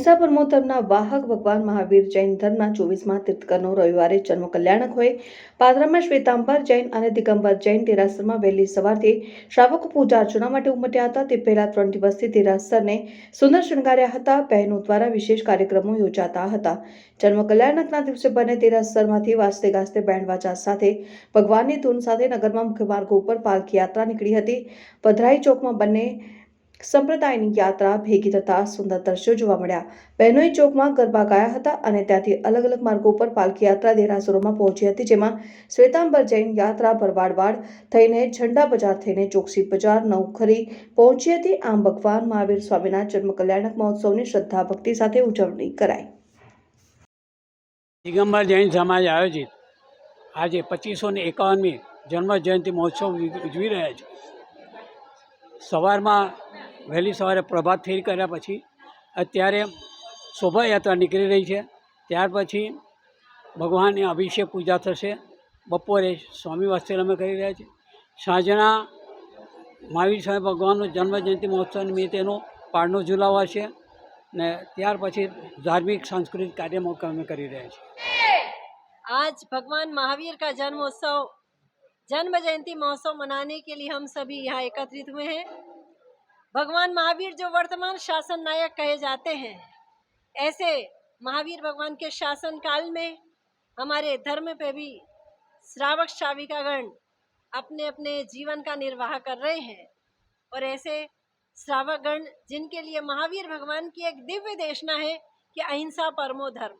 અહિંસા પરમો ધર્મના વાહક ભગવાન મહાવીર જૈન ધર્મના ચોવીસમાં તીર્થકરનો રવિવારે જન્મ કલ્યાણક હોય. પાદરામાં શ્વેતાંબર જૈન અને દિગંબર જૈન દેરાસરમાં વહેલી સવારથી શ્રાવકો પૂજા અર્ચના માટે ઉમટ્યા હતા. તે પહેલા ત્રણ દિવસથી દેરાસરને સુંદર શણગાર્યા હતા. બહેનો દ્વારા વિશેષ કાર્યક્રમો યોજાતા હતા. જન્મ કલ્યાણકના દિવસે બંને દેરાસરમાંથી વાજતે ગાજતે બેન્ડ વાજા સાથે ભગવાનની ધૂન સાથે નગરમાં મુખ્ય માર્ગો ઉપર પાલખી યાત્રા નીકળી હતી. પધરાઈ ચોકમાં બંને સંપ્રદાયની યાત્રા ભેગી થતા સુંદર દ્રશ્યો જોવા મળ્યા. બહેનોએ ચોકમાં ગરબા ગાયા હતા અને ત્યાંથી અલગ અલગ માર્ગો પર પાલખી યાત્રા દેરાસરોમાં પહોંચી હતી, જેમાં શ્વેતાંબર જૈન યાત્રા ભરવાડવાડ થઈને ઝંડા બજાર થઈને ચોકસી બજાર નવખરી પહોંચી હતી. આમ ભગવાન મહાવીર સ્વામીના જન્મ કલ્યાણક મહોત્સવની શ્રદ્ધા ભક્તિ સાથે ઉજવણી કરાઈ. દિગંબર જૈન સમાજ આયોજિત આજે પચીસો ને એકાવનમી જન્મ જયંતિ મહોત્સવ ઉજવી રહ્યા છે. સવારમાં વહેલી સવારે પ્રભાત ફેરી કર્યા પછી અત્યારે શોભાયાત્રા નીકળી રહી છે ત્યાર પછી ભગવાનની અભિષેક પૂજા થશે બપોરે સ્વામી વાસ્તવ્ય અમે કરી રહ્યા છીએ સાંજના મહાવીર સ્વામી ભગવાનનો જન્મ જયંતિ મહોત્સવ નિમિત્તેનો પારનો ઝુલાવો છે ને ત્યાર પછી ધાર્મિક સાંસ્કૃતિક કાર્યક્રમો અમે કરી રહ્યા છીએ आज भगवान महावीर का जन्मोत्सव जन्म जयंती महोत्सव मनाने के लिए हम सभी यहाँ एकत्रित हुए हैं भगवान महावीर जो वर्तमान शासन नायक कहे जाते हैं, ऐसे महावीर भगवान के शासन काल में हमारे धर्म पे भी श्रावक श्राविकागण अपने अपने जीवन का निर्वाह कर रहे हैं और ऐसे श्रावक गण जिनके लिए महावीर भगवान की एक दिव्य देशना है कि अहिंसा परमो धर्म।